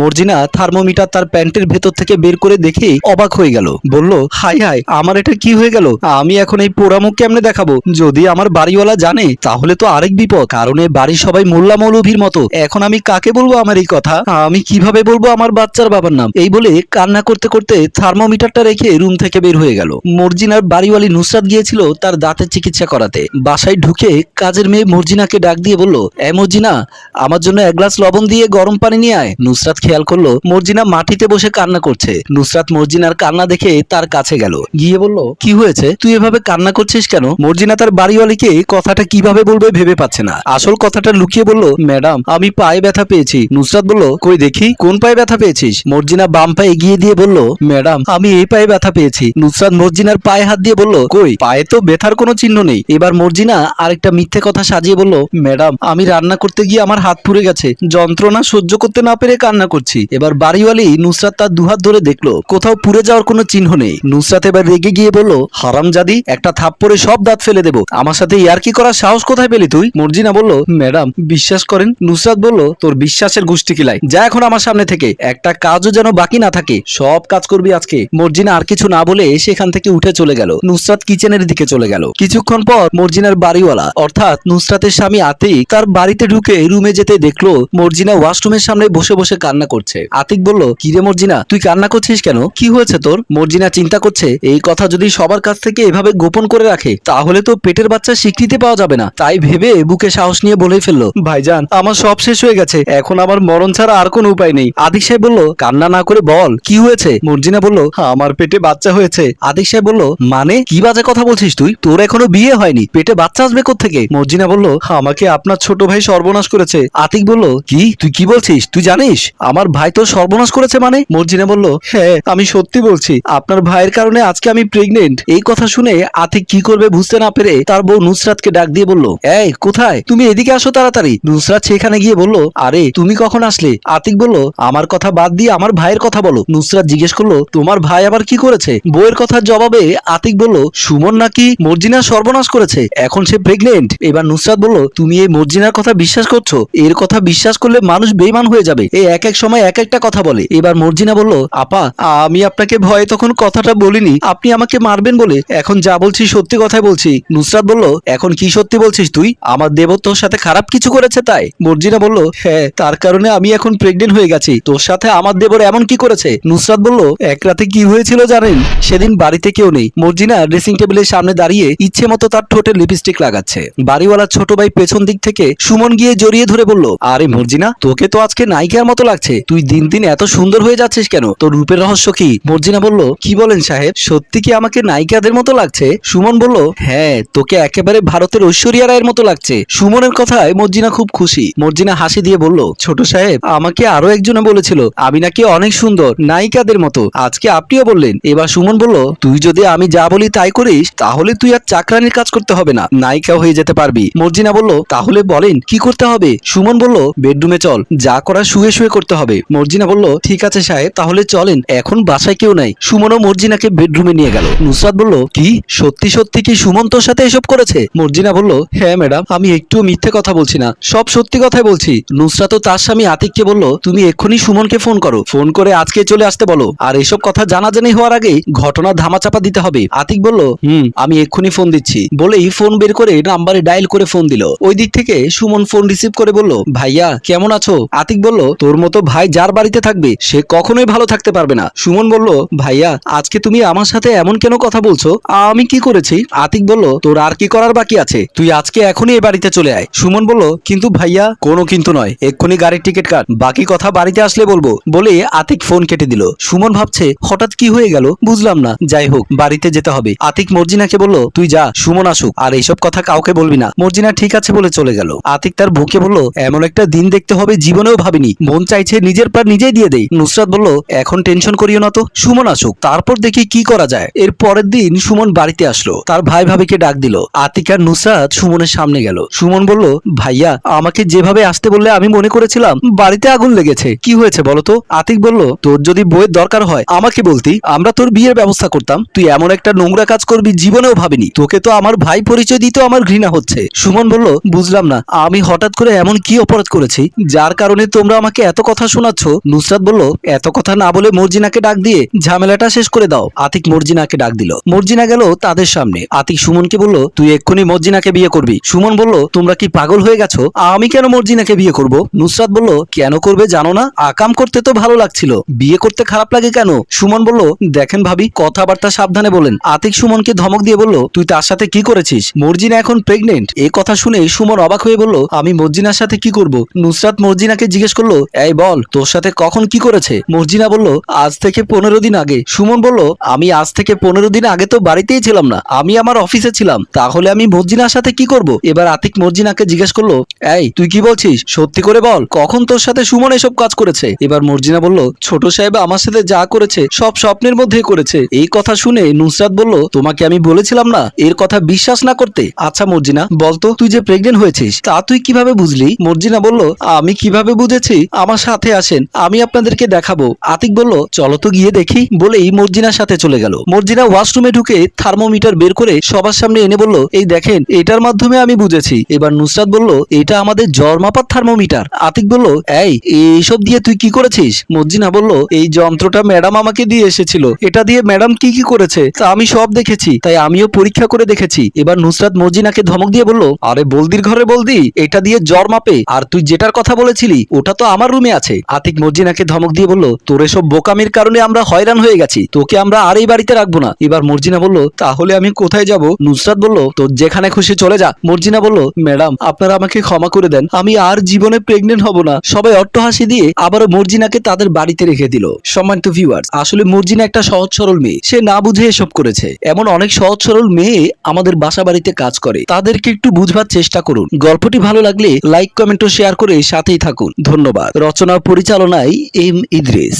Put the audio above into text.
Marjina thermometer তার প্যান্টের ভেতর থেকে বের করে দেখে অবাক হয়ে গেল। বলল, হাই হাই, আমার এটা কি হয়ে গেল? আমি এখন এই পোড়ামুখ কেমনে দেখাবো? যদি আমার বাড়িওয়ালা জানে, তাহলে তো আরেক বিপদ। কারণ এ বাড়ির সবাই মোল্লা মৌলভীর মতো। এখন আমি কাকে বলব আমার এই কথা? আমি কীভাবে বলব আমার বাচ্চার বাবার নাম? এই বলে কান্না করতে করতে থার্মোমিটারটা রেখে রুম থেকে বের হয়ে গেল। মর্জিনার বাড়িওয়ালি নুসরাত গিয়েছিল তার দাঁতের চিকিৎসা করাতে। বাসায় ঢুকে কাজের মেয়ে মর্জিনাকে ডাক দিয়ে বলল, এ মর্জিনা, আমার জন্য এক গ্লাস লবণ দিয়ে গরম পানি নিয়ে আয়। নুসরাত খেয়াল করল, মর্জিনা মাটিতে বসে কান্না করছে। নুসরাত মর্জিনার কান্না দেখে তার কাছে গেল। গিয়ে বলল, কি হয়েছে? তুই এভাবে কান্না করছিস কেন? মর্জিনা তার বাড়িওয়ালিকে কথাটা কীভাবে বলবে ভেবে পাচ্ছে না। আসল কথাটা লুকিয়ে বলল, ম্যাডাম, আমি পায়ে ব্যথা পেয়েছি। নুসরাত বলল, কই দেখি, কোন পায়ে ব্যথা পেয়েছিস? মর্জিনা বাম পায়ে এগিয়ে দিয়ে বলল, ম্যাডাম, আমি এই পায়ে ব্যথা পেয়েছি। নুসরাত মর্জিনার পায়ে হাত দিয়ে বলল, কই, পায়ে তো ব্যথার কোনো চিহ্ন নেই। এবার মর্জিনা আরেকটা মিথ্যে কথা সাজিয়ে বলল, ম্যাডাম, আমি রান্না করতে গিয়ে আমার হাত পুড়ে গেছে। যন্ত্রণা সহ্য করতে না পেরে কান্না করছি। এবার বাড়িওয়ালি নুসরাত তার দুহাত ধরে দেখল, কোথাও পুড়ে যাওয়ার কোনো চিহ্ন নেই। নুসরাত এবার রেগে গিয়ে বলল হারামজাদি একটা থাপ্পড়ে সব দাঁত ফেলে দেবো। আমার সাথে ইয়ার্কি করার সাহস কোথায় পেলি তুই? মর্জিনা বলল, ম্যাডাম, বিশ্বাস করেন। নুসরাত বলল, তোর বিশ্বাসের গোষ্ঠী কিলাই। যা এখন আমার সামনে থেকে। একটা কাজও যেন বাকি না থাকে। সব কাজ করবি আজকে। মর্জিনা আর কিছু না বলে সেখান থেকে উঠে চলে গেল। নুসরাত কিচেনের দিকে চলে গেল। কিছুক্ষণ পর মর্জিনার বাড়িওয়ালা, অর্থাৎ নুসরাতের স্বামী আতিক, তার বাড়িতে ঢুকে রুমে যেতে দেখল, মর্জিনা ওয়াশরুমের সামনে বসে বসে কান্না করছে। আতিক বলল, কিরে মর্জিনা, তুই কান্না করছিস কেন? কি হয়েছে তোর? মর্জিনা চিন্তা করছে, এই কথা যদি সবার কাছ থেকে এভাবে গোপন করে রাখে, তাহলে তো পেটের বাচ্চা স্বীকৃতি পাওয়া যাবে না। তাই ভেবে বুকে সাহস নিয়ে বলে ফেলল, ভাইজান, আমার সব শেষ হয়ে গেছে, এখন আমার মরণ ছাড়া আর কোনো উপায় নেই। আদিক সাহেব বলল, কান্না না করে বল, কি হয়েছে? মর্জিনা বলল আমার পেটে বাচ্চা হয়েছে। আদিক সাহেব বলল মানে কি বাজে কথা বলছিস তুই? তোর এখনও বিয়ে হয়নি, পেটে বাচ্চা আসবে থেকে মর্জিনা বলল আমাকে আপনার ছোট ভাই সর্বনাশ করেছে। আতিক বলল, কি? তুই কি বলছিস? তুই জানিস? আমার ভাই তো সর্বনাশ করেছে মানে? মর্জিনা বলল হ্যাঁ আমি সত্যি বলছি। আপনার ভাইয়ের কারণে আজকে আমি প্রেগনেন্ট এই কথা শুনে আতিক কি করবে বুঝতে না পেরে তার বউ নুসরাতকে ডাক দিয়ে বলল, এই, কোথায়? তুমি এদিকে আসো তাড়াতাড়ি। নুসরাত সেখানে গিয়ে বলল, আরে, তুমি কখন আসলে? আতিক বলল, আমার কথা বাদ দিয়ে আমার ভাইয়ের কথা বলো। নুসরাত জিজ্ঞেস করল, তোমার ভাই আবার কি করেছে? বউয়ের কথার জবাবে আতিক বলল, সুমন নাকি মর্জিনা সর্বনাশ করেছে? এখন সে প্রেগনেন্ট এবার নুসরাত বলল, তুমি এই মর্জিনার কথা বিশ্বাস করছ? এর কথা বিশ্বাস করলে মানুষ বেইমান হয়ে যাবে। এই এক এক সময় এক একটা কথা বলে। এবার মর্জিনা বলল, আপা, আমি আপনাকে ভয়ে তখন কথাটা বলিনি। আপনি আমাকে মারবেন বলে। এখন যা বলছি সত্যি কথাই বলছি। নুসরাত বলল, এখন কি সত্যি বলছিস তুই? আমার দেব তোর সাথে খারাপ কিছু করেছে তাই। মর্জিনা বলল হ্যাঁ তার কারণে আমি এখন প্রেগনেন্ট হয়ে গেছি। তোর সাথে আমার দেবর এমন কি করেছে? নুসরাত বলল, এক রাতে কি হয়েছিল জানেন? সেদিন বাড়িতে কেউ নেই। মর্জিনা ড্রেসিং টেবিলের সামনে দাঁড়িয়ে ইচ্ছে মতো তার ঠোঁটে লিপস্টিক লাগাচ্ছে। বাড়িওয়ালার ছোট ভাই পেছন দিক থেকে সুমন গিয়ে জড়িয়ে ধরে বলল, আরে মর্জিনা, তোকে তো আজকে নায়িকার মতো লাগছে। তুই দিন দিন এত সুন্দর হয়ে যাচ্ছিস কেন? তোর রূপের রহস্য কি? মর্জিনা বলল, কি বলেন সাহেব? সত্যি কি আমাকে নায়িকাদের মতো লাগছে? সুমন বলল হ্যাঁ তোকে একেবারে ভারতের ঐশ্বরিয়া রায়ের মতো লাগছে। সুমনের কথায় মর্জিনা খুব খুশি। মর্জিনা হাসি দিয়ে বলল, ছোট সাহেব, আমাকে আরও একজনে বলেছিল, আমি নাকি অনেক সুন্দর, নায়িকাদের মতো। আজকে আপনিও বললেন। এবার সুমন বলল, তুই যদি আমি যা বলি তাই করিস, তাহলে তুই আর চাকরানির কাজ করতে হবে না নায়িকা হয়ে যেতে পারবি। মর্জিনা বলল, তাহলে বলেন, কি করতে হবে? সুমন বলল, বেডরুমে চল, যা করা শুয়ে শুয়ে করতে হবে। মর্জিনা বলল, ঠিক আছে সাহেব, তাহলে চলেন। এখন বাসায় কেউ নাই। সুমনও মর্জিনাকে বেডরুমে নিয়ে গেল। নুসরাত বলল, কি? সত্যি সত্যি কি সুমন তোর সাথে এসব করেছে? মর্জিনা বলল হ্যাঁ ম্যাডাম, আমি একটুও মিথ্যে কথা বলছি না। সব সত্যি কথাই বলছি। নুসরাত ও তার স্বামী আতিককে বলল, তুমি এক্ষুনি সুমনকে ফোন করো। ফোন করে আজকে চলে আসতে বলো। আর এসব কথা জানাজানি হওয়ার আগেই ঘটনা ধামাচাপা দিতে হবে। আতিক বলল, হুম, আমি এক্ষুনি ফোন দিচ্ছি। বলেই ফোন বের করে নাম্বারে ডায়াল করে ফোন দিল। ওই দিক থেকে সুমন ফোন রিসিভ করে বলল, ভাইয়া, কেমন আছো? আতিক বলল, তোর মতো ভাই যার বাড়িতে থাকবে, সে কখনোই ভালো থাকতে পারবে না। সুমন বলল, ভাইয়া, আজকে তুমি আমার সাথে এমন কেন কথা বলছো? আমি কি করেছি? আতিক বলল, তোর আর কি করার বাকি আছে? তুই আজকে এখনই এই বাড়িতে চলে আয়। সুমন বলল, কিন্তু ভাইয়া, কোনো কিন্তু নয়। এক্ষুনি গাড়ির টিকিট কাট। বাকি কথা বাড়িতে আসলে বলব। বলে আতিক ফোন কেটে দিল। সুমন ভাবছে, হঠাৎ কি হয়ে গেল? বুঝলাম না। যাই হোক, বাড়িতে যেতে হবে। আতিক মর্জিনাকে বলল, তুই যা, সুমন আসুক। আর এইসব কথা কাউকে বলবি না। মর্জিনা ঠিক আছে বলে চলে গেল। আতিক তার বুকে বলল, এমন একটা দিন দেখতে হবে, জীবনেও ভাবিনি। মন চাইছে নিজের প্রাণ নিজেই দিয়ে দেই। নুসরাত বলল, এখন টেনশন করিও না তো। সুমন আসুক, তারপর দেখি কি করা যায়। এর পরের দিন সুমন বাড়িতে আসলো। তার ভাই ভাবিকে ডাক দিল। আতিক আর নুসরাত সুমনের সামনে গেল। সুমন বলল, ভাইয়া, আমাকে যেভাবে আসতে বললে আমি মনে করেছিলাম বাড়িতে আগুন লেগেছে। কি হয়েছে বলতো আতিক বলল, তোর যদি বইয়ের দরকার হয়, আমাকে বলতি। আমরা তোর বিয়ের ব্যবস্থা করতাম। তুই এমন একটা নোংরা কাজ করবি জীবনেও ভাবিনি। তোকে তো আমার ভাই পরিচয় দিতেও আমার ঘৃণা হচ্ছে। সুমন বলল, বুঝলাম না। আমি হঠাৎ করে এমন কি অপরাধ করেছি, যার কারণে তোমরা আমাকে এত কথা কথা শোনাচ্ছ? নুসরাত বলল, এত কথা না বলে মর্জিনাকে ডাক দিয়ে ঝামেলাটা শেষ করে দাও। আতিক মর্জিনাকে ডাক দিল। মর্জিনা গেল তাদের সামনে। আতিক সুমনকে বলল, তুই এক্ষুনি মর্জিনাকে বিয়ে করবি। সুমন বলল, তোমরা কি পাগল হয়ে গেছো? আমি কেন মর্জিনাকে বিয়ে করব? নুসরাত বলল, কেন করবে জানো না? আকাম করতে তো ভালো লাগছিল। বিয়ে করতে খারাপ লাগে কেন? সুমন বলল, দেখেন ভাবি, কথাবার্তা সাবধানে বলেন। আতিক সুমনকে ধমক দিয়ে বলল, তুই তার সাথে কি করেছিস? মর্জিনা এখন প্রেগনেন্ট এ কথা শুনে সুমন অবাক হয়ে বলল, আমি মর্জিনার সাথে কি করব? নুসরাত মর্জিনাকে জিজ্ঞেস করল, এই বল তোর সাথে কখন কি করেছে? মর্জিনা বলল, আজ থেকে পনেরো দিন আগে। সুমন বলল, আমি আজ থেকে পনেরো দিন আগে তো বাড়িতেই ছিলাম না। আমি আমার অফিসে ছিলাম। তাহলে আমি মর্জিনার সাথে কি করব? এবার আতিক মর্জিনাকে জিজ্ঞেস করল, এই, তুই কি বলছিস? সত্যি করে বল, কখন তোর সাথে সুমন এসব কাজ করেছে? এবার মর্জিনা বলল, ছোট সাহেব আমার সাথে যা করেছে, সব স্বপ্নের মধ্যেই করেছে। এই কথা শুনে নুসরাত বলল, তোমাকে আমি বলেছিলাম না এর কথা বিশ্বাস না করতে? আচ্ছা মর্জিনা, বলতো, তুই যে প্রেগনেন্ট হয়েছিস, তা তুই কীভাবে বুঝলি? মর্জিনা বলল, আমি কীভাবে বুঝেছি? আমার সাথে আসেন, আমি আপনাদেরকে দেখাবো। আতিক বলল, চলো তো গিয়ে দেখি। বলেই মর্জিনার সাথে চলে গেল। মর্জিনা ওয়াশরুমে ঢুকে থার্মোমিটার বের করে সবার সামনে এনে বলল, এই দেখেন, এটার মাধ্যমে আমি বুঝেছি। এবার নুসরাত বলল, এটা আমাদের জ্বর মাপার থার্মোমিটার। আতিক বলল, এই, এইসব দিয়ে তুই কি করেছিস? মর্জিনা বলল, এই যন্ত্রটা ম্যাডাম আমাকে দিয়ে এসেছিল। এটা দিয়ে ম্যাডাম কি কি করেছে, তা আমি সব দেখেছি, তাই আমিও পরীক্ষা করে দেখেছি। এবার নুসরাত মর্জিনাকে ধমক দিয়ে বলল, আরে বলদির ঘরে বলদি, এটা দিয়ে জ্বর মাপে, আর তুই যেটার কথা বলেছিলি, ওটা তো আমার রুমে আছে। আতিক মর্জিনাকে ধমক দিয়ে বলল, তোর এসব বোকামির কারণে আমরা হয়রান হয়ে গেছি। তোকে আমরা আর এই বাড়িতে রাখব না। এবার মর্জিনা বলল, তাহলে আমি কোথায় যাব? নুসরাত বলল, তোর যেখানে খুশি চলে যা। মর্জিনা বলল, ম্যাডাম, আপনারা আমাকে ক্ষমা করে দেন। আমি আর জীবনে প্রেগনেন্ট হব না। সবাই অট্টহাসি দিয়ে আবারও মর্জিনাকে তাদের বাড়িতে রেখে দিল। সম্মানিত ভিউয়ার্স, আসলে মর্জিনা একটা সহজ সরল মেয়ে। সে না বুঝে এসব করেছে। এমন অনেক সহজ সরল মেয়ে আমাদের বাসা বাড়িতে কাজ করে। তাদেরকে একটু বুঝবার চেষ্টা করুন। গল্পটি ভালো লাগলে লাইক, কমেন্ট ও শেয়ার করে সাথেই থাকুন। ধন্যবাদ। রচনা পরিচালনায় এম ইদ্রিস।